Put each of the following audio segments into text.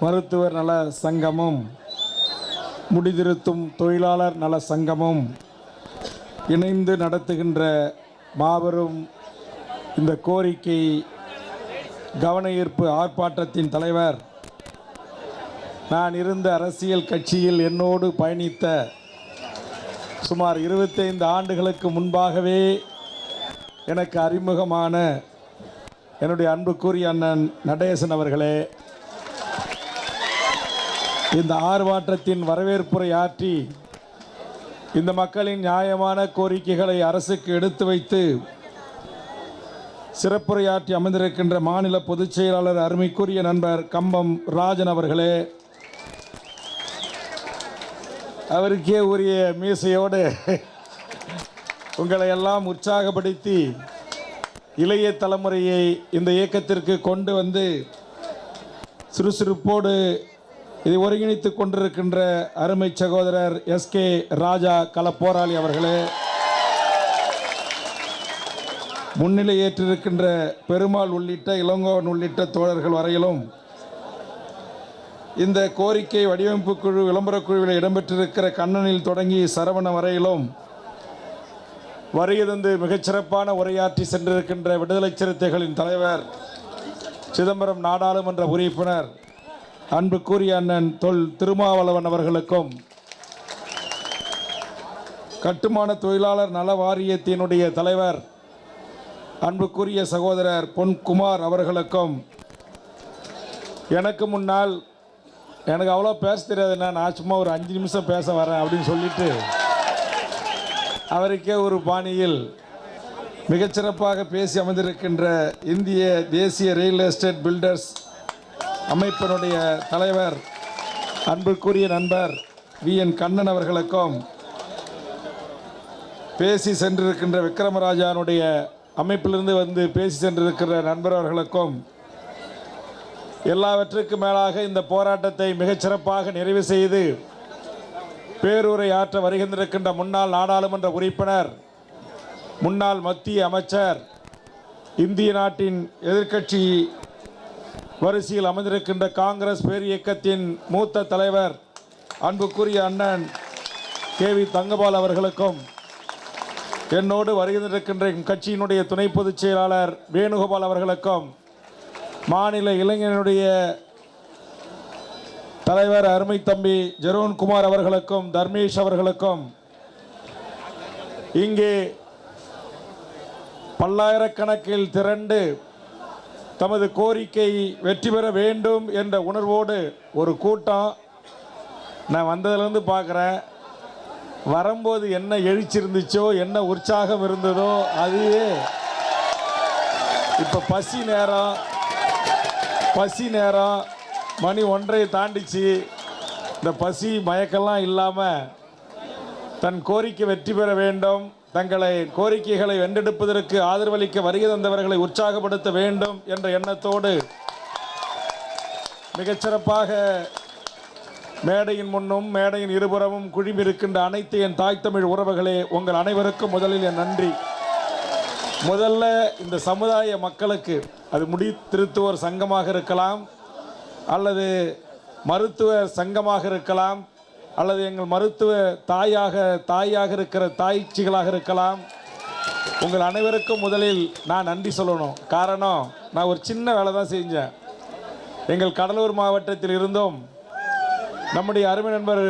மருத்துவர் நல சங்கமும் முடிதிருத்தும் தொழிலாளர் நல சங்கமும் இணைந்து நடத்துகின்ற மாபெரும் இந்த கோரிக்கை கவன ஈர்ப்பு ஆர்ப்பாட்டத்தின் தலைவர் நான் இருந்த அரசியல் கட்சியில் என்னோடு பயணித்த சுமார் இருபத்தைந்து ஆண்டுகளுக்கு முன்பாகவே எனக்கு அறிமுகமான என்னுடைய அன்புக்குரிய அண்ணன் நடேசன் அவர்களே இந்த ஆர்ப்பாட்டத்தின் வரவேற்புரை ஆற்றி இந்த மக்களின் நியாயமான கோரிக்கைகளை அரசுக்கு எடுத்து வைத்து சிறப்புரையாற்றி அமைந்திருக்கின்ற மாநில பொதுச் செயலாளர் அருமைக்குரிய நண்பர் கம்பம் ராஜன் அவர்களே அவருக்கே உரிய மீசையோடு உங்களை எல்லாம் உற்சாகப்படுத்தி இளைய தலைமுறையை இந்த இயக்கத்திற்கு கொண்டு வந்து சுறுசுறுப்போடு இதை ஒருங்கிணைத்து கொண்டிருக்கின்ற அருமை சகோதரர் எஸ்கே ராஜா களப்போராளி அவர்களே முன்னிலை ஏற்றிருக்கின்ற பெருமாள் உள்ளிட்ட இளங்கோவன் உள்ளிட்ட தோழர்கள் வரையிலும் இந்த கோரிக்கை வடிவமைப்பு குழு விளம்பரக் குழுவில் இடம்பெற்றிருக்கிற கண்ணனில் தொடங்கி சரவண வரையிலும் வருகிறந்து மிகச்சிறப்பான உரையாற்றி சென்றிருக்கின்ற விடுதலை சிறுத்தைகளின் தலைவர் சிதம்பரம் நாடாளுமன்ற உறுப்பினர் அன்புக்குரிய அண்ணன் தொல் திருமாவளவன் அவர்களுக்கும் கட்டுமான தொழிலாளர் நல வாரியத்தினுடைய தலைவர் அன்புக்குரிய சகோதரர் பொன்குமார் அவர்களுக்கும் எனக்கு முன்னால் எனக்கு அவ்வளோ பேச தெரியாதுண்ணா நான் சும்மா ஒரு அஞ்சு நிமிஷம் பேச வரேன் அப்படின்னு சொல்லிட்டு அவருக்கே ஒரு பாணியில் மிகச்சிறப்பாக பேசி அமர்ந்திருக்கின்ற இந்திய தேசிய ரியல் எஸ்டேட் பில்டர்ஸ் அமைப்பினுடைய தலைவர் அன்புக்குரிய நண்பர் வி என் கண்ணன் அவர்களுக்கும் பேசி சென்றிருக்கின்ற விக்ரமராஜானுடைய அமைப்பிலிருந்து வந்து பேசி சென்றிருக்கிற நண்பர் அவர்களுக்கும் எல்லாவற்றுக்கும் மேலாக இந்த போராட்டத்தை மிகச்சிறப்பாக நிறைவு செய்து பேரூரை ஆற்ற வருகின்றிருக்கின்ற முன்னாள் நாடாளுமன்ற உறுப்பினர் முன்னாள் மத்திய அமைச்சர் இந்திய நாட்டின் எதிர்க்கட்சி வரிசையில் அமைந்திருக்கின்ற காங்கிரஸ் பேர் இயக்கத்தின் மூத்த தலைவர் அன்புக்குரிய அண்ணன் கே வி தங்கபால் அவர்களுக்கும் என்னோடு வருகின்றிருக்கின்ற கட்சியினுடைய துணை பொதுச் செயலாளர் வேணுகோபால் அவர்களுக்கும் மாநில இளைஞனுடைய தலைவர் அருமை தம்பி ஜெரோன்குமார் அவர்களுக்கும் தர்மேஷ் அவர்களுக்கும் இங்கே பல்லாயிரக்கணக்கில் திரண்டு தமது கோரிக்கை வெற்றி பெற வேண்டும் என்ற உணர்வோடு ஒரு கூட்டம் நான் வந்ததுலேருந்து பார்க்குறேன். வரும்போது என்ன எழுச்சி இருந்துச்சோ என்ன உற்சாகம் இருந்ததோ அதுவே இப்போ பசி நேரம் பசி நேரம் மணி ஒன்றையை தாண்டிச்சு. இந்த பசி மயக்கெல்லாம் இல்லாமல் தன் கோரிக்கை வெற்றி பெற வேண்டும். தங்களை கோரிக்கைகளை வென்றெடுப்பதற்கு ஆதரவளிக்க வருகை தந்தவர்களை உற்சாகப்படுத்த வேண்டும் என்ற எண்ணத்தோடு மிகச்சிறப்பாக மேடையின் முன்னும் மேடையின் இருபுறமும் குழுமிருக்கின்ற அனைத்து என் தாய் தமிழ் உறவுகளே உங்கள் அனைவருக்கும் முதலில் என் நன்றி. முதல்ல இந்த சமுதாய மக்களுக்கு அது முடி திருத்துவோர் சங்கமாக இருக்கலாம் அல்லது மருத்துவ சங்கமாக இருக்கலாம் அல்லது எங்கள் மருத்துவ தாயாக தாயாக இருக்கிற தாய்ச்சிகளாக இருக்கலாம். உங்கள் அனைவருக்கும் முதலில் நான் நன்றி சொல்லணும். காரணம் நான் ஒரு சின்ன வேலை தான் செஞ்சேன். எங்கள் கடலூர் மாவட்டத்தில் இருந்தும் நம்முடைய அருமை நண்பர்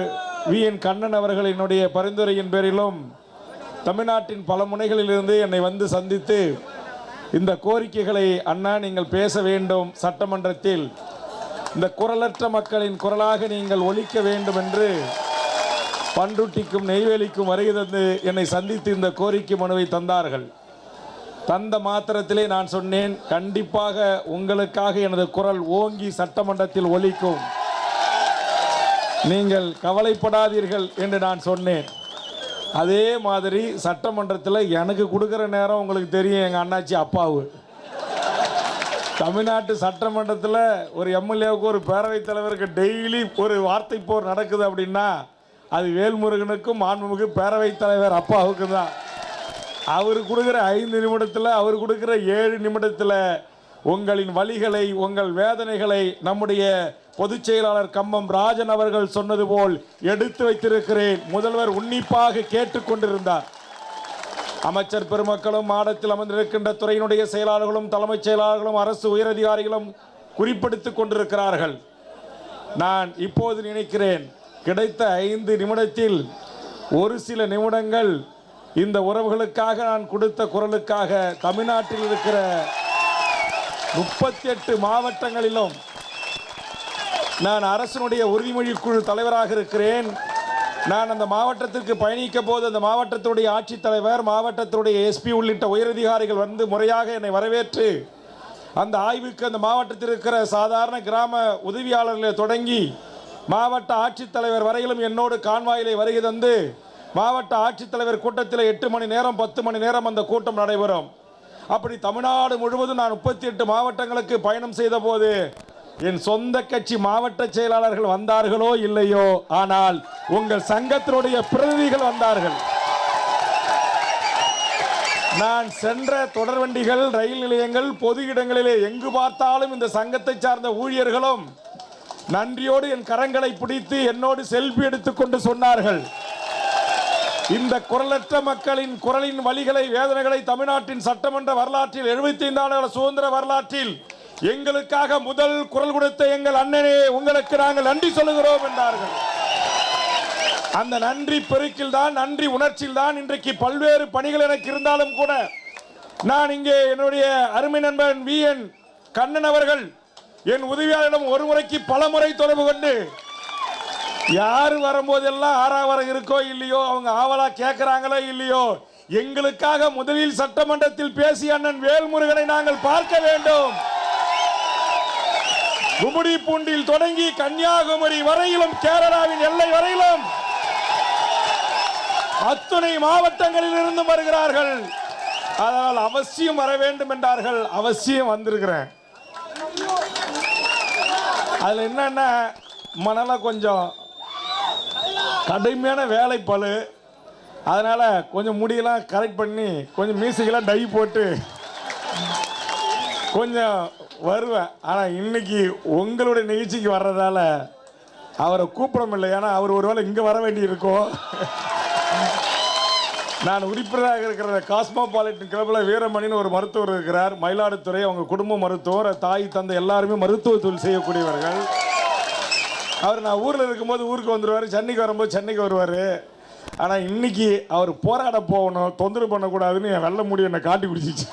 வி என் கண்ணன் அவர்களினுடைய பரிந்துரையின் பேரிலும் தமிழ்நாட்டின் பல முனைகளிலிருந்து என்னை வந்து சந்தித்து இந்த கோரிக்கைகளை அண்ணா நீங்கள் பேச வேண்டும் சட்டமன்றத்தில். இந்த குரலற்ற மக்களின் குரலாக நீங்கள் ஒலிக்க வேண்டும் என்று பண்ருட்டிக்கும் நெய்வேலிக்கும் வருகை தந்து என்னை சந்தித்து இந்த கோரிக்கை மனுவை தந்தார்கள். தந்த மாத்திரத்திலே நான் சொன்னேன் கண்டிப்பாக உங்களுக்காக எனது குரல் ஓங்கி சட்டமன்றத்தில் ஒலிக்கும். நீங்கள் கவலைப்படாதீர்கள் என்று நான் சொன்னேன். அதே மாதிரி சட்டமன்றத்தில் எனக்கு கொடுக்குற நேரம் உங்களுக்கு தெரியும் எங்கள் அண்ணாச்சி அப்பாவு. தமிழ்நாட்டு சட்டமன்றத்தில் ஒரு எம்எல்ஏவுக்கு ஒரு பேரவைத் தலைவருக்கு டெய்லி ஒரு வார்த்தை போர் நடக்குது அப்படின்னா அது வேல்முருகனுக்கும் மாண்புமிகு பேரவைத் தலைவர் அப்பாவுக்கு தான். அவர் கொடுக்குற ஐந்து நிமிடத்தில் அவர் கொடுக்குற ஏழு நிமிடத்தில் உங்களின் வழிகளை உங்கள் வேதனைகளை நம்முடைய பொதுச் செயலாளர் கம்பம் ராஜன் அவர்கள் சொன்னது போல் எடுத்து வைத்திருக்கிறேன். முதல்வர் உன்னிப்பாக கேட்டுக்கொண்டிருந்தார் அமைச்சர் பெருமக்களும் மாடத்தில் அமர்ந்திருக்கின்ற துறையினுடைய செயலாளர்களும் தலைமைச் செயலாளர்களும் அரசு உயரதிகாரிகளும் குறிப்பிடுத்துக் கொண்டிருக்கிறார்கள். நான் இப்போது நினைக்கிறேன் கிடைத்த ஐந்து நிமிடத்தில் ஒரு சில நிமிடங்கள் இந்த உறவுகளுக்காக நான் கொடுத்த குரலுக்காக தமிழ்நாட்டில் இருக்கிற முப்பத்தி எட்டு மாவட்டங்களிலும் நான் அரசனுடைய உறுதிமொழி குழு தலைவராக இருக்கிறேன். நான் அந்த மாவட்டத்திற்கு பயணிக்க போது அந்த மாவட்டத்துடைய ஆட்சித்தலைவர் மாவட்டத்துடைய எஸ்பி உள்ளிட்ட உயரதிகாரிகள் வந்து முறையாக என்னை வரவேற்று அந்த ஆய்வுக்கு அந்த மாவட்டத்தில் இருக்கிற சாதாரண கிராம உதவியாளர்களை தொடங்கி மாவட்ட ஆட்சித்தலைவர் வரையிலும் என்னோடு கான்வாயிலை வருகை தந்து மாவட்ட ஆட்சித்தலைவர் கூட்டத்தில் எட்டு மணி நேரம் பத்து மணி நேரம் அந்த கூட்டம் நடைபெறும். அப்படி தமிழ்நாடு முழுவதும் நான் முப்பத்தி எட்டு மாவட்டங்களுக்கு பயணம் செய்த போது என் சொந்த கட்சி மாவட்ட செயலாளர்கள் வந்தார்களோ இல்லையோ ஆனால் உங்கள் சங்கத்தினுடைய பிரதிநிதிகள் வந்தார்கள். நான் சென்ற தொடர்வண்டிகள் ரயில் நிலையங்கள் பொது இடங்களிலே எங்கு பார்த்தாலும் இந்த சங்கத்தை சார்ந்த ஊழியர்களும் நன்றியோடு என் கரங்களை பிடித்து என்னோடு செல்ஃபி எடுத்துக்கொண்டு சொன்னார்கள். இந்த குரலற்ற மக்களின் குரலின் வழிகளை வேதனைகளை தமிழ்நாட்டின் சட்டமன்ற வரலாற்றில் எழுபத்தி ஐந்தாண்டு சுதந்திர வரலாற்றில் எங்களுக்காக முதல் குரல் கொடுத்த எங்கள் அண்ணனே உங்களுக்கு நாங்கள் நன்றி சொல்லுகிறோம் என்றார்கள். அந்த நன்றி பெருக்கில் தான் நன்றி உணர்ச்சியில் தான் இன்றைக்கு பல்வேறு பணிகள் எனக்கு இருந்தாலும் கூட நான் இங்கே என்னுடைய அருமை நண்பன் வி. என். கண்ணன் அவர்கள் என் உதவியாளரிடம் ஒரு முறைக்கு பல முறை தொடர்பு கொண்டு யார் வரும்போதெல்லாம் ஆறாவரம் இருக்கோ இல்லையோ அவங்க ஆவலா கேட்கிறாங்களோ இல்லையோ எங்களுக்காக முதலில் சட்டமன்றத்தில் பேசிய அண்ணன் வேல்முருகனை நாங்கள் பார்க்க வேண்டும். குமுடி பூண்டில் தொடங்கி கன்னியாகுமரி வரையிலும் கேரளாவின் எல்லை வரையிலும் அத்துணை மாவட்டங்களில் இருந்து வருகிறார்கள். அதனால் அவசியம் வர வேண்டும் என்றார்கள். அவசியம் வந்திருக்கிறேன். அதுல என்னன்னா மணல கொஞ்சம் கடுமையான வேலை அதனால் அதனால கொஞ்சம் முடியெல்லாம் கரெக்ட் பண்ணி கொஞ்சம் மியூசிக்கெல்லாம் டை போட்டு கொஞ்சம் வருவேன். ஆனால் இன்னைக்கு உங்களுடைய நிகழ்ச்சிக்கு வர்றதால அவரை கூப்பிட முடியல ஏன்னா அவர் ஒருவேளை இங்கே வர வேண்டி இருக்கும் நான் உறுப்பினராக இருக்கிற காஸ்மோபாலிட்டன் கிளப்பில் வீரமணின்னு ஒரு மருத்துவர் இருக்கிறார். மயிலாடுதுறை அவங்க குடும்ப மருத்துவர் தாய் தந்தை எல்லாருமே மருத்துவ தொழில் செய்யக்கூடியவர்கள். அவர் நான் ஊரில் இருக்கும்போது ஊருக்கு வந்துடுவார் சென்னைக்கு வரும்போது சென்னைக்கு வருவார். ஆனால் இன்னைக்கு அவர் போராட போகணும் தொந்தரவு பண்ணக்கூடாதுன்னு என் வெள்ள முடி என்னை காட்டி பிடிச்சிச்சு.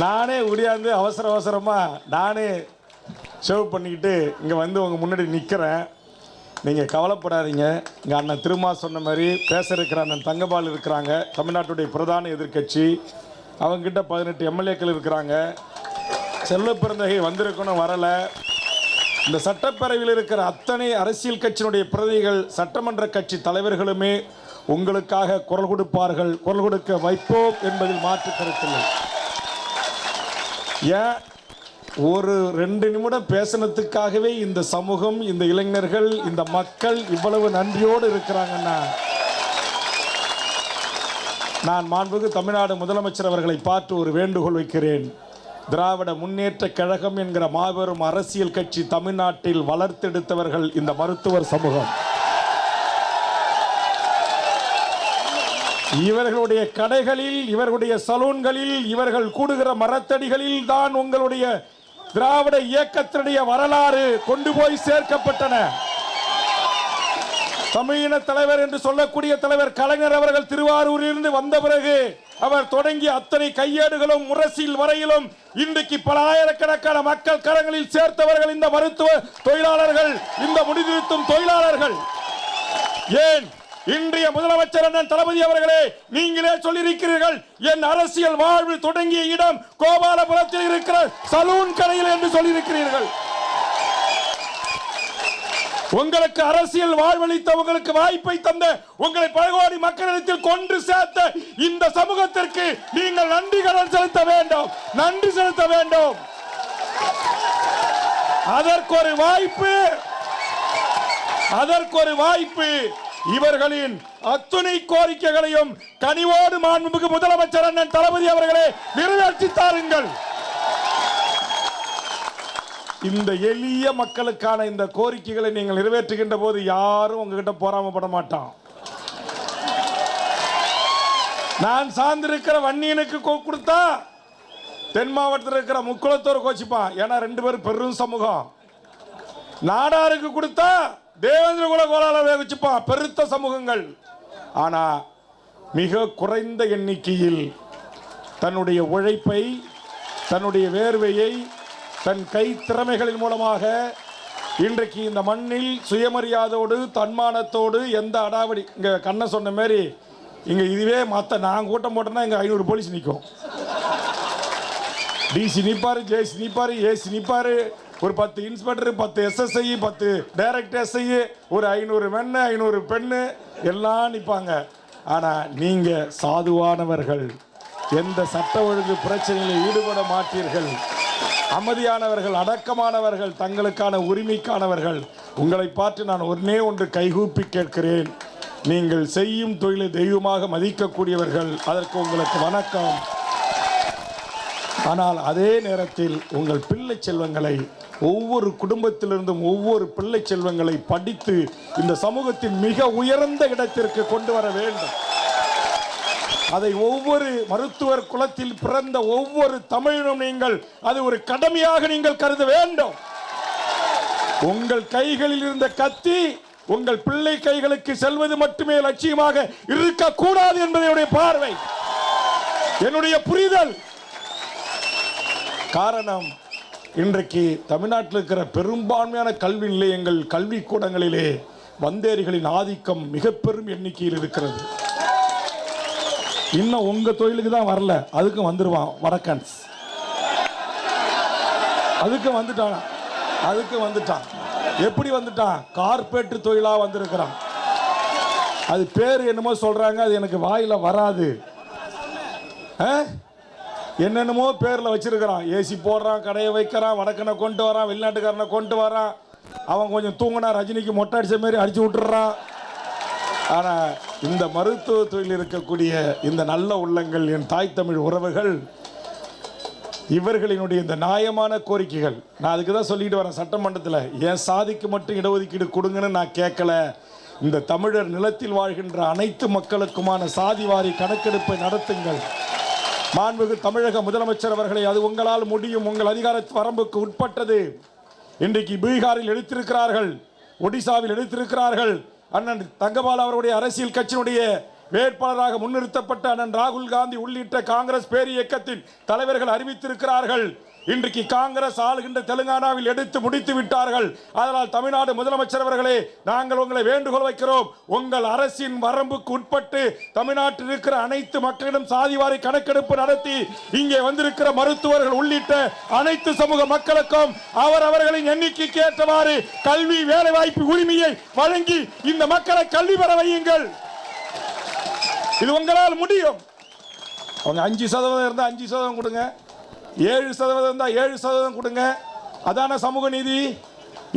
நானே ஒடியாந்து அவசர அவசரமாக நானே சேவ் பண்ணிக்கிட்டு இங்கே வந்து உங்கள் முன்னாடி நிற்கிறேன் நீங்கள் கவலைப்படாதீங்க. இங்கே அண்ணன் திருமா சொன்ன மாதிரி பேச இருக்கிற அண்ணன் தங்கபால் இருக்கிறாங்க. தமிழ்நாட்டுடைய பிரதான எதிர்க்கட்சி. அவங்ககிட்ட பதினெட்டு எம்எல்ஏக்கள் இருக்கிறாங்க. செல்ல பிறந்தகை வந்திருக்கணும் வரலை. இந்த சட்டப்பேரவையில் இருக்கிற அத்தனை அரசியல் கட்சியினுடைய பிரதிகள் சட்டமன்ற கட்சி தலைவர்களுமே உங்களுக்காக குரல் கொடுப்பார்கள். குரல் கொடுக்க வைப்போம் என்பதில் மாற்று கருத்தில்லை. ஏன் ஒரு ரெண்டு நிமிடம் பேசினதுக்காகவே இந்த சமூகம் இந்த இளைஞர்கள் இந்த மக்கள் இவ்வளவு நன்றியோடு இருக்கிறாங்கன்னா நான் மாண்புக்கு தமிழ்நாடு முதலமைச்சர் அவர்களை பார்த்து ஒரு வேண்டுகோள் வைக்கிறேன். திராவிட முன்னேற்ற கழகம் என்கிற மாபெரும் அரசியல் கட்சி தமிழ்நாட்டில் வளர்த்தெடுத்தவர்கள் இந்த மருத்துவர் சமூகம். இவர்களுடைய கடைகளில் இவர்களுடைய சலூன்களில் இவர்கள் கூடுகிற மரத்தடிகளில் தான் உங்களுடைய திராவிட இயக்கத்தினுடைய வரலாறு கொண்டு போய் சேர்க்கப்பட்டன. தமிழின தலைவர் என்று சொல்லக்கூடிய தலைவர் கலைஞர் அவர்கள் திருவாரூரிலிருந்து வந்த பிறகு அவர் தொடங்கிய அத்தனை கையேடுகளும் முரசில் வரையிலும் இன்றைக்கு பல ஆயிரக்கணக்கான மக்கள் கரங்களில் சேர்த்தவர்கள் இந்த மருத்துவ தொழிலாளர்கள் இந்த முடிதிருத்தும் தொழிலாளர்கள். ஏன்? இன்றைய முதலமைச்சர் அண்ணன் தளபதி அவர்களே நீங்களே சொல்லியிருக்கிறீர்கள் என் அரசியல் வாழ்வு தொடங்கிய இடம் கோபாலபுரத்தில் இருக்கிற சலூன் கடையில் என்று சொல்லியிருக்கிறீர்கள். உங்களுக்கு அரசியல் வாழ்வளித்த உங்களுக்கு வாய்ப்பை தந்த உங்களை பழகோடி மக்களிடத்தில் கொண்டு சேர்த்த இந்த சமூகத்திற்கு நீங்கள் நன்றி கடன் செலுத்த வேண்டும். நன்றி செலுத்த வேண்டும். அதற்கு ஒரு வாய்ப்பு அதற்கு ஒரு வாய்ப்பு. இவர்களின் அத்துணை கோரிக்கைகளையும் கனிவோடு மாண்புமிகு முதலமைச்சர் அண்ணன் தளபதி அவர்களே நிறைவேற்றி தாருங்கள். இந்த எளிய மக்களுக்கான இந்த கோரிக்கைகளை நீங்கள் நிறைவேற்றுகின்ற போது யாரும் உங்ககிட்ட போராமப்பட மாட்டான். நான் சார்ந்திருக்கிற வன்னியனுக்கு கொடுத்தா தென் மாவட்டத்தில் இருக்கிற முக்குளத்தோர் கோச்சிப்பான். ஏன்னா ரெண்டு பேரும் பெரும் சமூகம். நாடாருக்கு கொடுத்தா தேவேந்திர குல கோலால வச்சுப்பான் பெருத்த சமூகங்கள். ஆனால் மிக குறைந்த எண்ணிக்கையில் தன்னுடைய உழைப்பை தன்னுடைய வேர்வையை தன் கை திறமைகளின் மூலமாக இன்றைக்கு இந்த மண்ணில் சுயமரியாதோடு தன்மானத்தோடு எந்த அடாவடி இங்கே கண்ணை சொன்ன மாரி இங்கே இதுவே மற்ற நான் கூட்டம் போட்டேன்னா இங்கே ஐநூறு போலீஸ் நிற்கும் டிசி நிற்பார் ஜேசி நிற்பார் ஏசி நிற்பார் ஒரு பத்து இன்ஸ்பெக்டர் பத்து எஸ்எஸ்ஐ பத்து டைரக்ட் எஸ்ஐ ஒரு ஐநூறு மென்னு ஐநூறு பெண்ணு எல்லாம் நிற்பாங்க ஆனால் நீங்கள் சாதுவானவர்கள். எந்த சட்ட ஒழுங்கு பிரச்சனையில் ஈடுபட மாட்டீர்கள். அமைதியானவர்கள் அடக்கமானவர்கள் தங்களுக்கான உரிமைக்கானவர்கள். உங்களை பார்த்து நான் ஒன்னே ஒன்று கைகூப்பி கேட்கிறேன். நீங்கள் செய்யும் தொழிலை தெய்வமாக மதிக்கக்கூடியவர்கள். அதற்கு உங்களுக்கு வணக்கம். ஆனால் அதே நேரத்தில் உங்கள் பிள்ளை செல்வங்களை ஒவ்வொரு குடும்பத்திலிருந்தும் ஒவ்வொரு பிள்ளை செல்வங்களை படித்து இந்த சமூகத்தின் மிக உயர்ந்த இடத்திற்கு கொண்டு வர வேண்டும். அதை ஒவ்வொரு மருத்துவர் குலத்தில் பிறந்த ஒவ்வொரு தமிழனும் நீங்கள் அது ஒரு கடமையாக நீங்கள் கருத வேண்டும். உங்கள் கைகளில் இருந்த கத்தி உங்கள் பிள்ளை கைகளுக்கு செல்வது மட்டுமே லட்சியமாக இருக்கக்கூடாது என்பது என்னுடைய பார்வை. என்னுடைய புரிதல். காரணம் இன்றைக்கு தமிழ்நாட்டில் இருக்கிற பெரும்பான்மையான கல்வி நிலையங்கள் கல்விக்கூடங்களிலே வந்தேரிகளின் ஆதிக்கம் மிக பெரும் எண்ணிக்கையில் இருக்கிறது. இன்னும் உங்கள் தொழிலுக்கு தான் வரல. அதுக்கும் வந்துடுவான் வடக்கன்ஸ் அதுக்கும் வந்துட்டான். அதுக்கு வந்துட்டான். எப்படி வந்துட்டான்? கார்பரேட் தொழிலாக வந்திருக்கிறான். அது பேர் என்னமோ சொல்கிறாங்க அது எனக்கு வாயில் வராது. ஆ? என்னென்னமோ பேரில் வச்சிருக்கிறான். ஏசி போடுறான் கடையை வைக்கிறான் வடக்கனை கொண்டு வரான் வெளிநாட்டுக்காரனை கொண்டு வரான். அவன் கொஞ்சம் தூங்கினா ரஜினிக்கு மொட்டை அடிச்ச மாதிரி அடிச்சு விட்டுறான். ஆனால் இந்த மருத்துவ தொழில் இருக்கக்கூடிய இந்த நல்ல உள்ளங்கள் என் தாய் தமிழ் உறவுகள் இவர்களினுடைய இந்த நியாயமான கோரிக்கைகள் நான் அதுக்கு தான் சொல்லிட்டு வரேன் சட்டமன்றத்தில் என் சாதிக்கு மட்டும் இடஒதுக்கீடு கொடுங்கன்னு நான் கேட்கல. இந்த தமிழர் நிலத்தில் வாழ்கின்ற அனைத்து மக்களுக்குமான சாதி வாரி கணக்கெடுப்பை நடத்துங்கள். மாண்புகு தமிழக முதலமைச்சர் அவர்களை அது உங்களால் முடியும். உங்கள் அதிகார வரம்புக்கு உட்பட்டது. இன்றைக்கு பீகாரில் எடுத்திருக்கிறார்கள் ஒடிசாவில் எடுத்திருக்கிறார்கள் அண்ணன் தங்கபால் அவருடைய அரசியல் கட்சியினுடைய வேட்பாளராக முன்னிறுத்தப்பட்ட அண்ணன் ராகுல் காந்தி உள்ளிட்ட காங்கிரஸ் பேரியக்கத்தின் தலைவர்கள் அறிவித்திருக்கிறார்கள். இன்றைக்கு காங்கிரஸ் ஆளுகின்ற தெலுங்கானாவில் எடுத்து முடித்து விட்டார்கள். அதனால் தமிழ்நாடு முதலமைச்சர் அவர்களே நாங்கள் உங்களை வேண்டுகோள் வைக்கிறோம். உங்கள் அரசின் வரம்புக்கு உட்பட்டு தமிழ்நாட்டில் இருக்கிற அனைத்து மக்களிடம் சாதிவாரி கணக்கெடுப்பு நடத்தி இங்கே வந்திருக்கிற மருத்துவர்கள் உள்ளிட்ட அனைத்து சமூக மக்களுக்கும் அவர் அவர்களின் எண்ணிக்கைக்கு ஏற்றவாறு கல்வி வேலைவாய்ப்பு உரிமையை வழங்கி இந்த மக்களை கல்வி பெற வையுங்கள். இது உங்களால் முடியும். அவங்க அஞ்சு சதவீதம் இருந்தால் அஞ்சு சதவீதம் கொடுங்க. ஏழு சதவீதம் தான் ஏழு சதவீதம் கொடுங்க. அதான சமூக நீதி.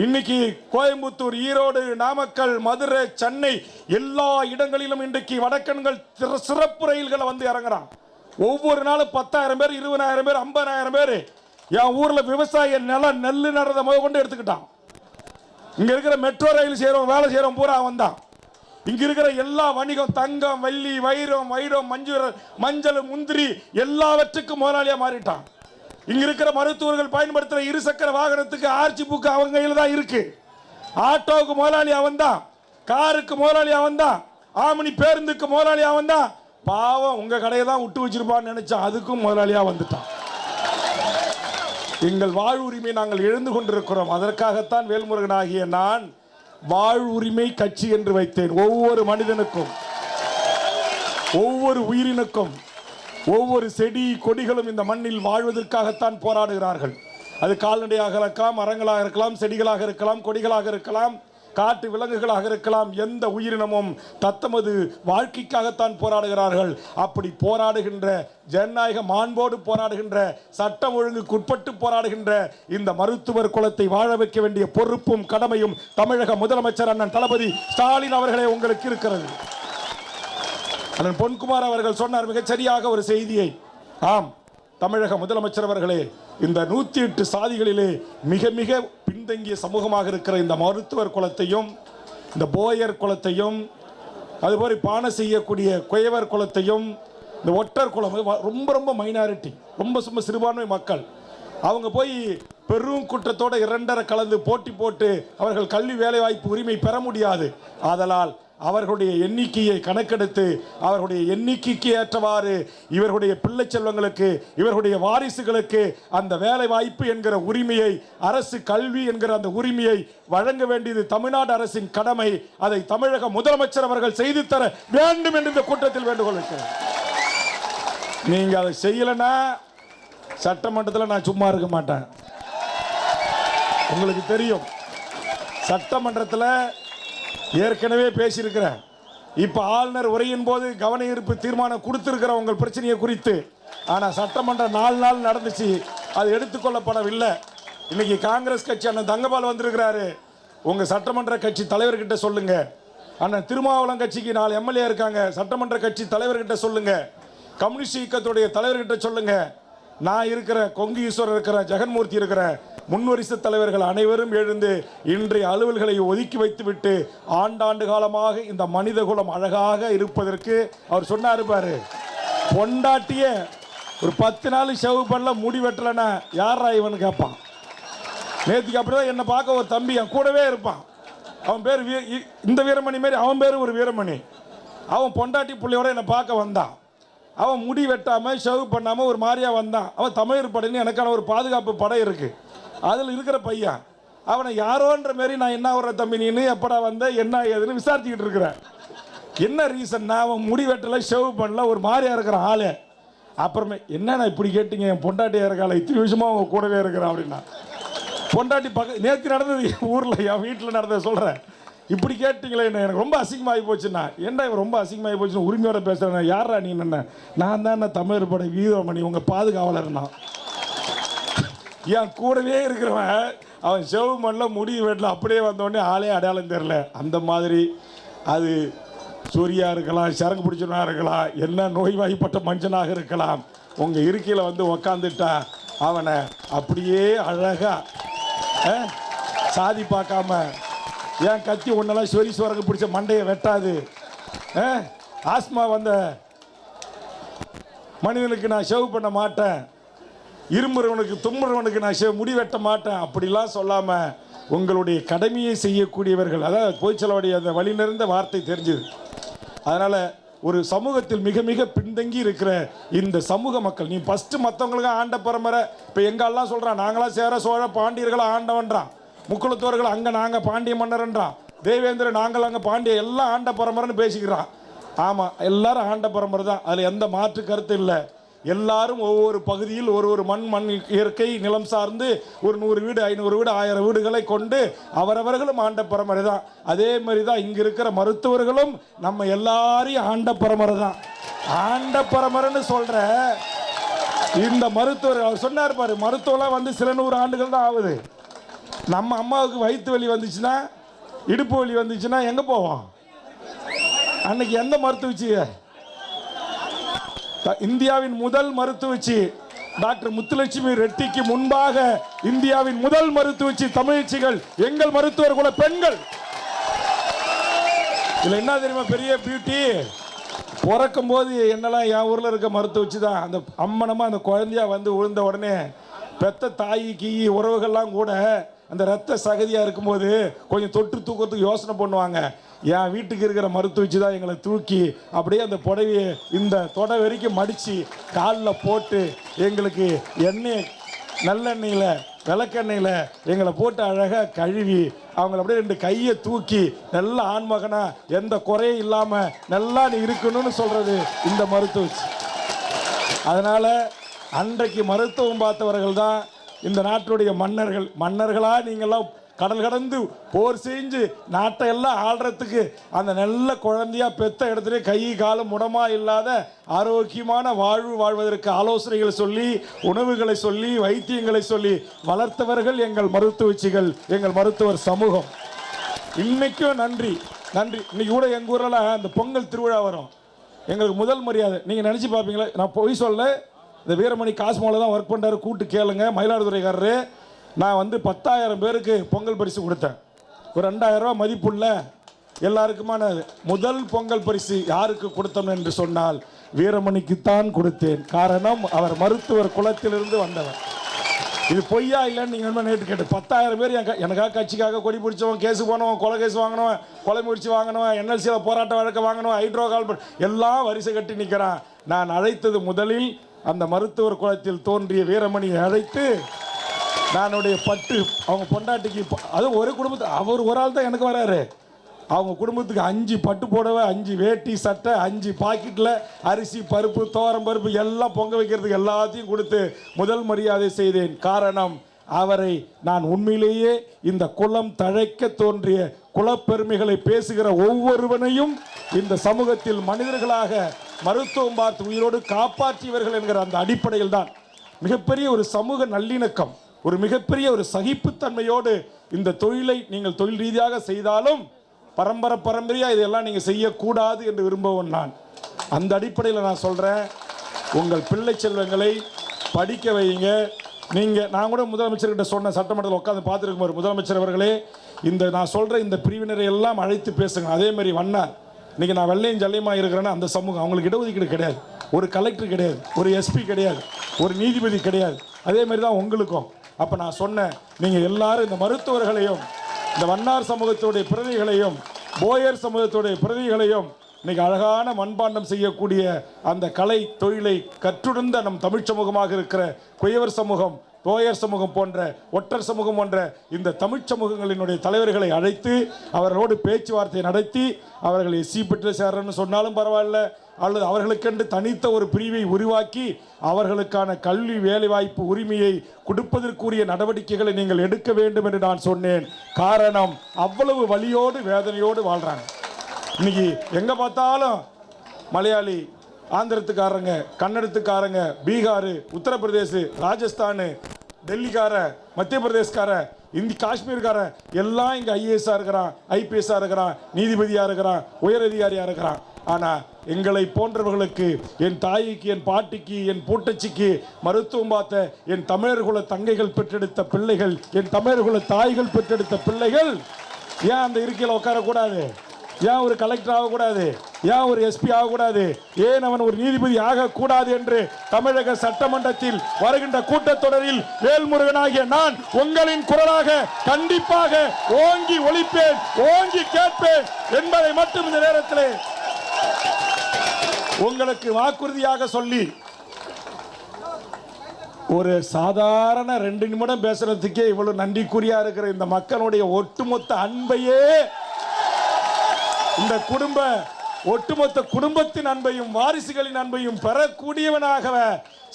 இன்னைக்கு கோயம்புத்தூர் ஈரோடு நாமக்கல் மதுரை சென்னை எல்லா இடங்களிலும் இன்றைக்கு வடக்கன்கள் சிறப்பு ரயில்களை வந்து இறங்குறான் ஒவ்வொரு நாளும் பத்தாயிரம் பேர் இருபதாயிரம் பேர் ஐம்பதாயிரம் பேர் என் ஊரில் விவசாய நிலம் நெல் நடந்த முத கொண்டு எடுத்துக்கிட்டான். இங்கே இருக்கிற மெட்ரோ ரயில் செய்கிறோம் வேலை செய்கிறோம் பூரா வந்தான் இங்கே இருக்கிற எல்லா வணிகம் தங்கம் வெள்ளி வைரம் வைரம் மஞ்சள் மஞ்சள் முந்திரி எல்லாவற்றுக்கும் முதலாளியாக மாறிட்டான். இங்க இருக்கிற மருத்துவர்கள் பயன்படுத்துற இருசக்கர வாகனத்துக்கு ஆர்ச்சி புக்கு அவங்க தான் இருக்கு. ஆட்டோவுக்கு முதலாளி அவன் தான் காருக்கு முதலாளி அவன் தான் ஆமணி பேருந்துக்கு முதலாளி அவன் தான் பாவம் உங்க கடையை தான் விட்டு வச்சிருப்பான்னு நினைச்சான் அதுக்கும் முதலாளியா வந்துட்டான். எங்கள் வாழ்வுரிமை நாங்கள் எழுந்து கொண்டிருக்கிறோம். அதற்காகத்தான் வேல்முருகன் ஆகிய நான் வாழ்வுரிமை கட்சி என்று வைத்தேன். ஒவ்வொரு மனிதனுக்கும் ஒவ்வொரு உயிரினுக்கும் ஒவ்வொரு செடி கொடிகளும் இந்த மண்ணில் வாழ்வதற்காகத்தான் போராடுகிறார்கள். அது கால்நடையாக இருக்கலாம் மரங்களாக இருக்கலாம் செடிகளாக இருக்கலாம் கொடிகளாக இருக்கலாம் காட்டு விலங்குகளாக இருக்கலாம் எந்த உயிரினமும் தத்தமது வாழ்க்கைக்காகத்தான் போராடுகிறார்கள். அப்படி போராடுகின்ற ஜனநாயக மாண்போடு போராடுகின்ற சட்டம் ஒழுங்குக்குட்பட்டு போராடுகின்ற இந்த மருத்துவர் குலத்தை வாழ வைக்க வேண்டிய பொறுப்பும் கடமையும் தமிழக முதலமைச்சர் அண்ணன் தளபதி ஸ்டாலின் அவர்களே உங்களுக்கு இருக்கிறது. அண்ணன் பொன்குமார் அவர்கள் சொன்னார் மிகச்சரியாக ஒரு செய்தியை. ஆம் தமிழக முதலமைச்சர் அவர்களே இந்த நூற்றி எட்டு சாதிகளிலே மிக மிக பின்தங்கிய சமூகமாக இருக்கிற இந்த மருத்துவர் குலத்தையும் இந்த போயர் குலத்தையும் அதுபோல் பானை செய்யக்கூடிய குயவர் குலத்தையும் இந்த ஒற்றர் குலம் ரொம்ப ரொம்ப மைனாரிட்டி ரொம்ப சும்மா சிறுபான்மை மக்கள். அவங்க போய் பெரும் குற்றத்தோட இரண்டரை கலந்து போட்டி போட்டு அவர்கள் கல்வி வேலைவாய்ப்பு உரிமை பெற முடியாது. ஆதலால் அவர்களுடைய எண்ணிக்கையை கணக்கெடுத்து அவர்களுடைய எண்ணிக்கைக்கு ஏற்றவாறு இவர்களுடைய பிள்ளை செல்வங்களுக்கு இவர்களுடைய வாரிசுகளுக்கு அந்த வேலை வாய்ப்பு என்கிற உரிமையை அரசு கல்வி என்கிற அந்த உரிமையை வழங்க வேண்டியது தமிழ்நாடு அரசின் கடமை. அதை தமிழக முதலமைச்சர் அவர்கள் செய்து தர வேண்டும் என்று இந்த கூட்டத்தில் வேண்டுகோள் வைக்கிறேன். நீங்க அதை செய்யலைன்னா சட்டமன்றத்தில் நான் சும்மா இருக்க மாட்டேன். உங்களுக்கு தெரியும். சட்டமன்றத்தில் ஏற்கனவே பேசியிருக்கிறேன். இப்போ ஆளுநர் உரையின் போது கவன ஈர்ப்பு தீர்மானம் கொடுத்துருக்கிற உங்கள் பிரச்சனையை குறித்து. ஆனால் சட்டமன்றம் நாலு நாள் நடந்துச்சு. அது எடுத்துக்கொள்ளப்படவில்லை. இன்னைக்கு காங்கிரஸ் கட்சி அண்ணன் தங்கபால் வந்திருக்கிறாரு. உங்கள் சட்டமன்ற கட்சி தலைவர்கிட்ட சொல்லுங்க. அண்ணன் திருமாவளம் கட்சிக்கு நாலு எம்எல்ஏ இருக்காங்க. சட்டமன்ற கட்சி தலைவர்கிட்ட சொல்லுங்க. கம்யூனிஸ்ட் இயக்கத்துடைய தலைவர்கிட்ட சொல்லுங்க. நான் இருக்கிற கொங்கு ஈஸ்வரர் இருக்கிற ஜெகன்மூர்த்தி இருக்கிறேன் முன்வரிசு தலைவர்கள் அனைவரும் எழுந்து இன்றைய அலுவல்களை ஒதுக்கி வைத்துவிட்டு ஆண்டாண்டு காலமாக இந்த மனித குலம் அழகாக இருப்பதற்கு அவர் சொன்னார் பாரு. பொண்டாட்டிய ஒரு பத்து நாள் செவ் பண்ணல முடி வெட்டலைன்னா யாரா இவன் கேட்பான் நேற்றுக்கு அப்படி தான் என்னை பார்க்க ஒரு தம்பி என் கூடவே இருப்பான். அவன் பேர் வீ இ- இந்த வீரமணி மாரி அவன் பேர் ஒரு வீரமணி. அவன் பொண்டாட்டி பிள்ளையோட என்னை பார்க்க வந்தான். அவன் முடி வெட்டாமல் ஷவ் பண்ணாமல் ஒரு மாதிரியாக வந்தான். அவன் தமிழர் படைன்னு எனக்கான ஒரு பாதுகாப்பு படை இருக்குது அதில் இருக்கிற பையன் அவனை யாரோன்ற மாரி நான் என்ன வர்ற தம்பி நீன்னு எப்படா வந்த என்ன ஏதுன்னு விசாரிச்சுக்கிட்டு இருக்கிறேன் என்ன ரீசன்னா அவன் முடி வெட்டல ஷேவ் பண்ணல ஒரு மாதிரியாக இருக்கிறான் ஆளு. அப்புறமே என்னண்ணா இப்படி கேட்டீங்க? என் பொண்டாட்டியாக இருக்காள்? இத்தனை விஷயமா அவங்க கூடவே இருக்கிறான் அப்படின்னா. பொண்டாட்டி பக்க நேற்று நடந்தது என் ஊரில் என் வீட்டில் நடந்ததை சொல்கிறேன் இப்படி கேட்டிங்களே என்ன எனக்கு ரொம்ப அசிங்கமாகி போச்சுண்ணா என்ன இவன் ரொம்ப அசிங்கமாகி போச்சுன்னு உரிமையோட பேசுகிறேன் யாரா நீ என்ன நான் தான் தமிழர் படை வீரமணி உங்கள் பாதுகாவலர்னா என் கூடவே இருக்கிறவன் அவன் செவ் மண்ணில் முடி வெட்டல அப்படியே வந்தோடனே ஆளே அடையாளம் தெரில அந்த மாதிரி அது சூரியா இருக்கலாம் சரங்கு பிடிச்சவனா இருக்கலாம் என்ன நோய்வாய்ப்பட்ட மனுஷனாக இருக்கலாம் உங்கள் இருக்கையில் வந்து உக்காந்துட்டா அவனை அப்படியே அழகா சாதி பார்க்காம ஏன் கத்தி ஒன்றெல்லாம் சொரி சோரங்க பிடிச்ச மண்டையை வெட்டாது. ஆஸ்மா வந்த மனிதனுக்கு நான் ஷேவ் பண்ண மாட்டேன். இருமுறவனுக்கு தும்முறவனுக்கு நான் செ- முடி வெட்ட மாட்டேன். அப்படிலாம் சொல்லாமல் உங்களுடைய கடமையை செய்யக்கூடியவர்கள் அதாவது போய்ச்சலோடைய அந்த வழி நிறைந்த வார்த்தை தெரிஞ்சுது. அதனால் ஒரு சமூகத்தில் மிக மிக பின்தங்கி இருக்கிற இந்த சமூக மக்கள் நீ ஃபஸ்ட்டு மற்றவங்களுக்கு ஆண்ட பரம்பரை இப்போ எங்கெல்லாம் சொல்கிறான் நாங்களாம் சேர சோழ பாண்டியர்களை ஆண்டவன்றான். முக்குளத்தோர்கள் அங்கே நாங்கள் பாண்டிய மன்னர்ன்றான். தேவேந்திரன் நாங்கள் அங்கே பாண்டிய எல்லாம் ஆண்ட பரம்பரைன்னு பேசிக்கிறான். ஆமாம் எல்லாரும் ஆண்ட பரம்பரை தான். அதில் எந்த மாற்று கருத்து இல்லை. எல்லாரும் ஒவ்வொரு பகுதியில் ஒரு ஒரு மண் மண் இயற்கை நிலம் சார்ந்து ஒரு நூறு வீடு ஐநூறு வீடு ஆயிரம் வீடுகளை கொண்டு அவரவர்களும் ஆண்ட பரம்பரை தான். அதே மாதிரி தான் இங்கே இருக்கிற மருத்துவர்களும் நம்ம எல்லாரையும் ஆண்ட பரம்பரை தான். ஆண்ட பரம்பரைன்னு சொல்கிற இந்த மருத்துவர் அவர் சொன்னார் பாரு மருத்துவம்லாம் வந்து சில நூறு ஆண்டுகள் தான் ஆகுது. நம்ம அம்மாவுக்கு வயிற்று வலி வந்துச்சுன்னா இடுப்பு வலி வந்துச்சுன்னா எங்கே போவோம்? அன்னைக்கு எந்த மருத்துவச்சியை இந்தியாவின் முதல் மருத்துவச்சி டாக்டர் முத்துலட்சுமி ரெட்டிக்கு முன்பாக இந்தியாவின் முதல் மருத்துவச்சி தமிழ்ச்சிகள் எங்கள் மருத்துவர் குல பெண்கள். இதுல என்ன தெரியுமா பெரிய பியூட்டி பிறக்கும் போது என்னெல்லாம் என் ஊரில் இருக்க மருத்துவச்சி தான். அந்த அம்மனமாக அந்த குழந்தையா வந்து விழுந்த உடனே பெத்த தாய் கீ உறவுகள்லாம் கூட அந்த ரத்த சகதியாக இருக்கும்போது கொஞ்சம் தொற்று தூக்கத்துக்கு யோசனை பண்ணுவாங்க. என் வீட்டுக்கு இருக்கிற மருத்துவச்சி தான் எங்களை தூக்கி அப்படியே அந்த புடவையை இந்த தொடை வரைக்கும் மடித்து காலில் போட்டு எங்களுக்கு எண்ணெய் நல்லெண்ணெயில் விளக்கெண்ணெயில் எங்களை போட்டு அழகாக கழுவி அவங்கள அப்படியே ரெண்டு கையை தூக்கி நல்ல ஆண்மகனா எந்த குறையும் இல்லாமல் நல்லா நீ இருக்கணும்னு சொல்கிறது இந்த மருத்துவச்சி அதனால் அன்றைக்கு மருத்துவம் பார்த்தவர்கள் தான் இந்த நாட்டுடைய மன்னர்கள் மன்னர்களாக நீங்கள்லாம் கடல் கடந்து போர் செஞ்சு நாட்டை எல்லாம் ஆடுறதுக்கு அந்த நல்ல குழந்தையா பெத்த இடத்துல கை காலம் முடமா இல்லாத ஆரோக்கியமான வாழ்வு வாழ்வதற்கு ஆலோசனைகளை சொல்லி உணவுகளை சொல்லி வைத்தியங்களை சொல்லி வளர்த்தவர்கள் எங்கள் மருத்துவச்சிகள் எங்கள் மருத்துவர் சமூகம். இன்னைக்கும் நன்றி நன்றி. இன்னைக்கு கூட எங்கள் ஊரெல்லாம் இந்த பொங்கல் திருவிழா வரும். எங்களுக்கு முதல் மரியாதை. நீங்கள் நினச்சி பார்ப்பீங்களா நான் பொய் சொல்ல இந்த வீரமணி காஸ்மோவில் தான் ஒர்க் பண்ணுறாரு கூட்டு கேளுங்க மயிலாடுதுறைக்காரரு. நான் வந்து பத்தாயிரம் பேருக்கு பொங்கல் பரிசு கொடுத்தேன். ஒரு ரெண்டாயிரம் ரூபாய் மதிப்புள்ள எல்லாருக்குமான முதல் பொங்கல் பரிசு யாருக்கு கொடுத்தோம் என்று சொன்னால் வீரமணிக்குத்தான் கொடுத்தேன். காரணம் அவர் மருத்துவர் குலத்திலிருந்து வந்தவர். இது பொய்யா இல்லைன்னு நீங்கள் என்ன நேற்று கேட்டு பத்தாயிரம் பேர் என் எனக்காக கட்சிக்காக கொடி பிடிச்சவன் கேஸ் போனவன் கொலை கேஸ் வாங்கினவன் கொலை முயற்சி வாங்கினவன் என்எல்சியில் போராட்ட வழக்கு வாங்கினவன் ஹைட்ரோ கால் எல்லாம் வரிசை கட்டி நிற்கிறான் நான் அழைத்தது முதலில் அந்த மருத்துவர் குலத்தில் தோன்றிய வீரமணியை அழைத்து நானுடைய பட்டு அவங்க பொண்டாட்டிக்கு அதுவும் ஒரு குடும்பத்து அவர் ஒரு ஆள் தான் எனக்கு வராரு. அவங்க குடும்பத்துக்கு அஞ்சு பட்டு புடவை அஞ்சு வேட்டி சட்டை அஞ்சு பாக்கெட்டில் அரிசி பருப்பு தோரம் பருப்பு எல்லாம் பொங்க வைக்கிறதுக்கு எல்லாத்தையும் கொடுத்து முதல் மரியாதை செய்தேன். காரணம் அவரை நான் உண்மையிலேயே இந்த குலம் தழைக்க தோன்றிய குலப்பெருமைகளை பேசுகிற ஒவ்வொருவனையும் இந்த சமூகத்தில் மனிதர்களாக மருத்துவம் பார்த்து உயிரோடு காப்பாற்றியவர்கள் என்கிற அந்த அடிப்படையில் தான் மிகப்பெரிய ஒரு சமூக நல்லிணக்கம். ஒரு மிகப்பெரிய ஒரு சகிப்புத்தன்மையோடு இந்த தொழிலை நீங்கள் தொழில் ரீதியாக செய்தாலும் பரம்பரை பரம்பரையாக இதெல்லாம் நீங்கள் செய்யக்கூடாது என்று விரும்பவும் நான். அந்த அடிப்படையில் நான் சொல்கிறேன் உங்கள் பிள்ளை செல்வங்களை படிக்க வைங்க நீங்கள் நான் கூட முதலமைச்சர்கிட்ட சொன்ன சட்டமன்றத்தில் உட்காந்து பார்த்துருக்கும் ஒரு முதலமைச்சர் அவர்களே இந்த நான் சொல்கிற இந்த பிரிவினரை எல்லாம் அழைத்து பேசுங்க. அதே மாதிரி வண்ணார் இன்றைக்கி நான் வெள்ளையும் ஜல்லையுமா இருக்கிறேன்னா அந்த சமூகம் அவங்களுக்கு இடஒதுக்கீடு கிடையாது. ஒரு கலெக்டர் கிடையாது ஒரு எஸ்பி கிடையாது ஒரு நீதிபதி கிடையாது. அதே மாதிரி தான் உங்களுக்கும். அப்போ நான் சொன்னேன் நீங்கள் எல்லாரும் இந்த மருத்துவர்களையும் இந்த வண்ணார் சமூகத்துடைய பிரதிகளையும் போயர் சமூகத்துடைய பிரதிகளையும் இன்னைக்கு அழகான மண்பாண்டம் செய்யக்கூடிய அந்த கலை தொழிலை கற்றுணர்ந்த நம் தமிழ் சமூகமாக இருக்கிற குயவர் சமூகம் போயர் சமூகம் போன்ற ஒற்றர் சமூகம் போன்ற இந்த தமிழ் சமூகங்களினுடைய தலைவர்களை அழைத்து அவர்களோடு பேச்சுவார்த்தை நடத்தி அவர்களை சீப்பிட்டு பெற்று சேர்றன்னு சொன்னாலும் பரவாயில்ல அல்லது அவர்களுக்கென்று தனித்த ஒரு பிரிவை உருவாக்கி அவர்களுக்கான கல்வி வேலைவாய்ப்பு உரிமையை கொடுப்பதற்குரிய நடவடிக்கைகளை நீங்கள் எடுக்க வேண்டும் என்று நான் சொன்னேன். காரணம் அவ்வளவு வலியோடு வேதனையோடு வாழ்கிறாங்க இன்னைக்கு எங்கே பார்த்தாலும் மலையாளி ஆந்திரத்துக்காரங்க கன்னடத்துக்காரங்க பீகார் உத்தரப்பிரதேச் ராஜஸ்தான் டெல்லிக்கார மத்திய பிரதேஷ்கார இந்தி காஷ்மீர்கார எல்லாம் இங்கே ஐஏஎஸ்ஸாக இருக்கிறான் ஐபிஎஸ்ஸாக இருக்கிறான் நீதிபதியாக இருக்கிறான் உயரதிகாரியாக இருக்கிறான். ஆனால் எங்களை போன்றவர்களுக்கு என் தாய்க்கு என் பாட்டிக்கு என் பூட்டச்சிக்கு மருத்துவம் பார்த்த என் தமிழர்குல தங்கைகள் பெற்றெடுத்த பிள்ளைகள் என் தமிழர்குல தாய்கள் பெற்றெடுத்த பிள்ளைகள் ஏன் அந்த இருக்கையில் உட்காரக்கூடாது? ஏன் ஒரு கலெக்டர் ஆகக்கூடாது? ஏன் ஒரு எஸ்பி ஆகக்கூடாது? ஏன் அவன் ஒரு நீதிபதி ஆகக்கூடாது என்று தமிழக சட்டமன்றத்தில் வருகின்ற கூட்டத்தொடரில் வேல்முருகனாகிய நான் உங்களின் குரலாக கண்டிப்பாக ஓங்கி ஒழிப்பேன் ஓங்கி கேட்பேன் என்பதை மட்டும் இந்த நேரத்தில் உங்களுக்கு வாக்குறுதியாக சொல்லி ஒரு சாதாரண ரெண்டு நிமிடம் பேசுறதுக்கே இவ்வளவு நன்றிக்குறியா இருக்கிற இந்த மக்களுடைய ஒட்டுமொத்த அன்பையே இந்த குடும்ப ஒட்டுமொத்த குடும்பத்தின் அன்பையும் வாரிசுகளின் அன்பையும் பெறக்கூடியவனாக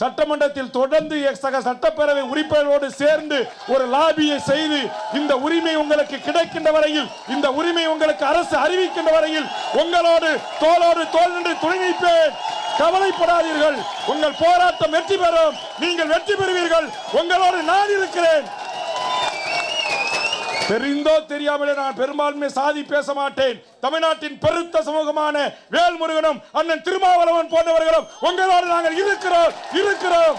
சட்டமன்றத்தில் தொடர்ந்து சக சட்டப்பேரவை உறுப்பினரோடு சேர்ந்து ஒரு லாபியை செய்து இந்த உரிமை உங்களுக்கு கிடைக்கின்ற வரையில் இந்த உரிமை உங்களுக்கு அரசு அறிவிக்கின்ற வரையில் உங்களோடு தோளோடு தோல் நின்று துணை நிற்பேன். கவலைப்படாதீர்கள். உங்கள் போராட்டம் வெற்றி பெறும். நீங்கள் வெற்றி பெறுவீர்கள். உங்களோடு நான் இருக்கிறேன். தெரிந்தோ தெரியாமலே நான் பெரும்பான்மை சாதி பேச மாட்டேன். தமிழ்நாட்டின் பெருத்த சமூகமான வேல்முருகனும் அண்ணன் திருமாவளவன் போன்றவர்களும் உங்களோடு நாங்கள் இருக்கிறோம் இருக்கிறோம்.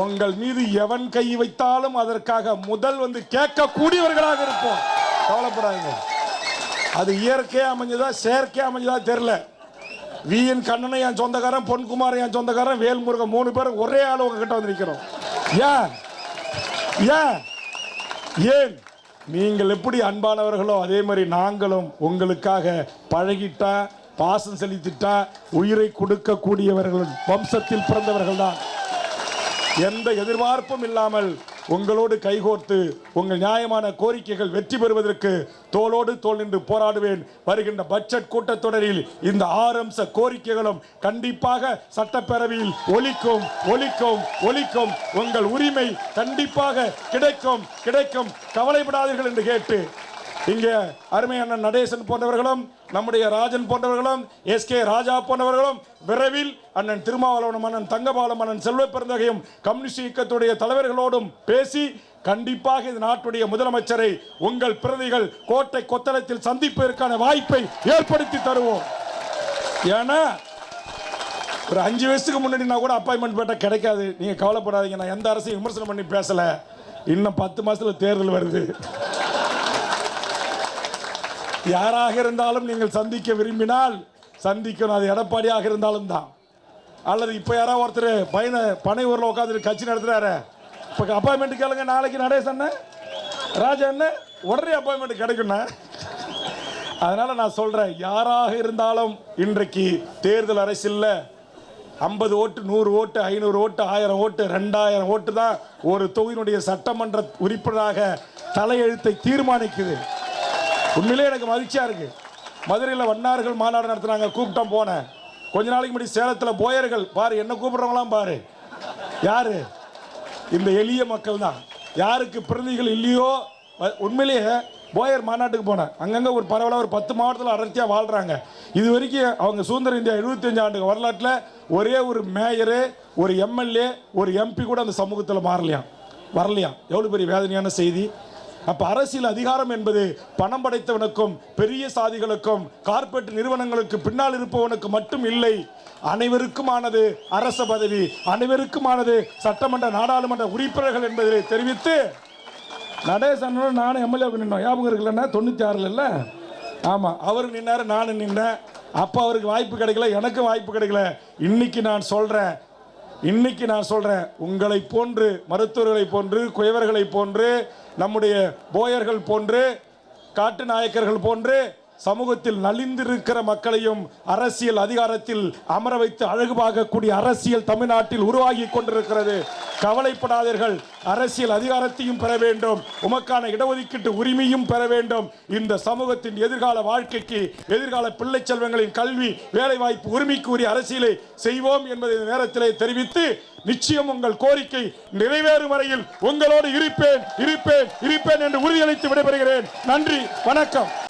உங்கள் மீது எவன் கை வைத்தாலும் அதற்காக முதல் வந்து கேட்கக்கூடியவர்களாக இருப்போம். கவலைப்படாதீங்க. அது இயற்கையா அமைஞ்சதா செயற்கையா அமைஞ்சதா தெரியல. விஎன் கண்ணனை என் சொந்தக்காரன் பொன்குமார் என் சொந்தக்காரன் வேல்முருகன் மூணு பேரும் ஒரே ஆள் உங்ககிட்ட வந்து நிற்கிறோம் ஏன்? ஏன்? ஏன்? நீங்கள் எப்படி அன்பானவர்களோ அதே மாதிரி நாங்களும் உங்களுக்காக பழகிட்டா பாசம் செலுத்திட்டா உயிரை கொடுக்கக்கூடியவர்கள் வம்சத்தில் பிறந்தவர்கள் தான் எந்த எதிர்பார்ப்பும் இல்லாமல் உங்களோடு கைகோர்த்து உங்கள் நியாயமான கோரிக்கைகள் வெற்றி பெறுவதற்கு தோளோடு தோல் நின்று போராடுவேன். வருகின்ற பட்ஜெட் கூட்டத்தொடரில் இந்த ஆறு அம்ச கோரிக்கைகளும் கண்டிப்பாக சட்டப்பேரவையில் ஒலிக்கும் ஒலிக்கும் ஒலிக்கும். உங்கள் உரிமை கண்டிப்பாக கிடைக்கும் கிடைக்கும். கவலைப்படாதீர்கள் என்று கேட்டு இங்கே அருமை அண்ணன் நடேசன் போன்றவர்களும் நம்முடைய ராஜன் போன்றவர்களும் எஸ் கே ராஜா போன்றவர்களும் விரைவில் அண்ணன் திருமாவளவன் அண்ணன் தங்கபாலம் அண்ணன் செல்வ பெருந்தகையும் கம்யூனிஸ்ட் இயக்கத்துடைய தலைவர்களோடும் பேசி கண்டிப்பாக இந்த நாட்டுடைய முதலமைச்சரை உங்கள் பிரதிகள் கோட்டை கொத்தளத்தில் சந்திப்பதற்கான வாய்ப்பை ஏற்படுத்தி தருவோம். ஏன்னா ஒரு அஞ்சு வருஷத்துக்கு முன்னாடி நான் கூட அப்பாயின்மெண்ட் போட்டால் கிடைக்காது. நீங்க கவலைப்படாதீங்க. நான் எந்த அரசையும் விமர்சனம் பண்ணி பேசல. இன்னும் பத்து மாசத்துல தேர்தல் வருது. யாராக இருந்தாலும் நீங்கள் சந்திக்க விரும்பினால் சந்திக்கணும். அது எடப்பாடியாக இருந்தாலும் தான். அல்லது இப்போ யாராவது ஒருத்தர் பையனை பனை ஊரில் உட்காந்துட்டு கட்சி நடத்துறாரு. இப்போ அப்பாயின்மெண்ட் கேளுங்க. நாளைக்கு நடேச அண்ணன் ராஜா அண்ணன் உடனே அப்பாயின்மெண்ட் கிடைக்குண்ணா அதனால் நான் சொல்கிறேன் யாராக இருந்தாலும் இன்றைக்கு தேர்தல் அரசியல்ல ஐம்பது ஓட்டு நூறு ஓட்டு ஐநூறு ஓட்டு ஆயிரம் ஓட்டு ரெண்டாயிரம் ஓட்டு தான் ஒரு தொகுதியினுடைய சட்டமன்ற உறுப்பினராக தலையெழுத்தை தீர்மானிக்குது. உண்மையிலே எனக்கு மகிழ்ச்சியாக இருக்கு. மதுரையில் வண்ணார்கள் மாநாடு நடத்துனாங்க கூப்பிட்டோம் போனேன். கொஞ்ச நாளைக்கு முன்னாடி சேலத்தில் போயர்கள் பாரு என்ன கூப்பிட்றவங்களாம் பாரு. யார்? இந்த எளிய மக்கள் தான். யாருக்கு பிரதிகள் இல்லையோ உண்மையிலேயே போயர் மாநாட்டுக்கு போனேன். அங்கங்கே ஒரு பரவலாக ஒரு பத்து மாவட்டத்தில் அடர்த்தியாக வாழ்கிறாங்க இது வரைக்கும் அவங்க சுதந்திர இந்தியா 75 ஆண்டு வரலாற்றில் ஒரே ஒரு மேயரு ஒரு எம்எல்ஏ ஒரு எம்பி கூட அந்த சமூகத்தில் மாறலையாம். வரலையாம். எவ்வளோ பெரிய வேதனையான செய்தி. அப்ப அரசியல் அதிகாரம் என்பது பணம் படைத்தவனுக்கும் பெரிய சாதிகளுக்கும் கார்ப்பரேட் நிறுவனங்களுக்கு பின்னால் இருப்பவனுக்கு மட்டும் இல்லை. அனைவருக்குமானது அரச பதவி அனைவருக்குமானது சட்டமன்ற நாடாளுமன்ற உறுப்பினர்கள் என்பதை தெரிவித்து நடேசனும் நானும் எம்எல்ஏ நின்னோம். ஞாபகம் இருக்குல்லண்ணா தொண்ணூற்றி ஆறில் இல்லை? ஆமாம் அவர் நின்னார் நானும் நின்றேன் அப்போ அவருக்கு வாய்ப்பு கிடைக்கல எனக்கும் வாய்ப்பு கிடைக்கல. இன்னைக்கு நான் சொல்கிறேன் இன்னைக்கு நான் சொல்கிறேன் உங்களை போன்று மருத்துவர்களை போன்று குயவர்களை போன்று நம்முடைய போயர்கள் போன்று காட்டு நாயக்கர்கள் போன்று சமூகத்தில் நலிந்திருக்கிற மக்களையும் அரசியல் அதிகாரத்தில் அமர வைத்து அழகு பார்க்கக்கூடிய அரசியல் தமிழ்நாட்டில் உருவாகி கொண்டிருக்கிறது. கவலைப்படாதீர்கள். அரசியல் அதிகாரத்தையும் பெற வேண்டும். உமக்கான இடஒதுக்கீட்டு உரிமையும் பெற வேண்டும். இந்த சமூகத்தின் எதிர்கால வாழ்க்கைக்கு எதிர்கால பிள்ளை செல்வங்களின் கல்வி வேலைவாய்ப்பு உரிமைக்குரிய அரசியலை செய்வோம் என்பதை நேரத்திலே தெரிவித்து நிச்சயம் உங்கள் கோரிக்கை நிறைவேறும் வரையில் உங்களோடு இருப்பேன் இருப்பேன் இருப்பேன் என்று உறுதியளித்து விடைபெறுகிறேன். நன்றி. வணக்கம்.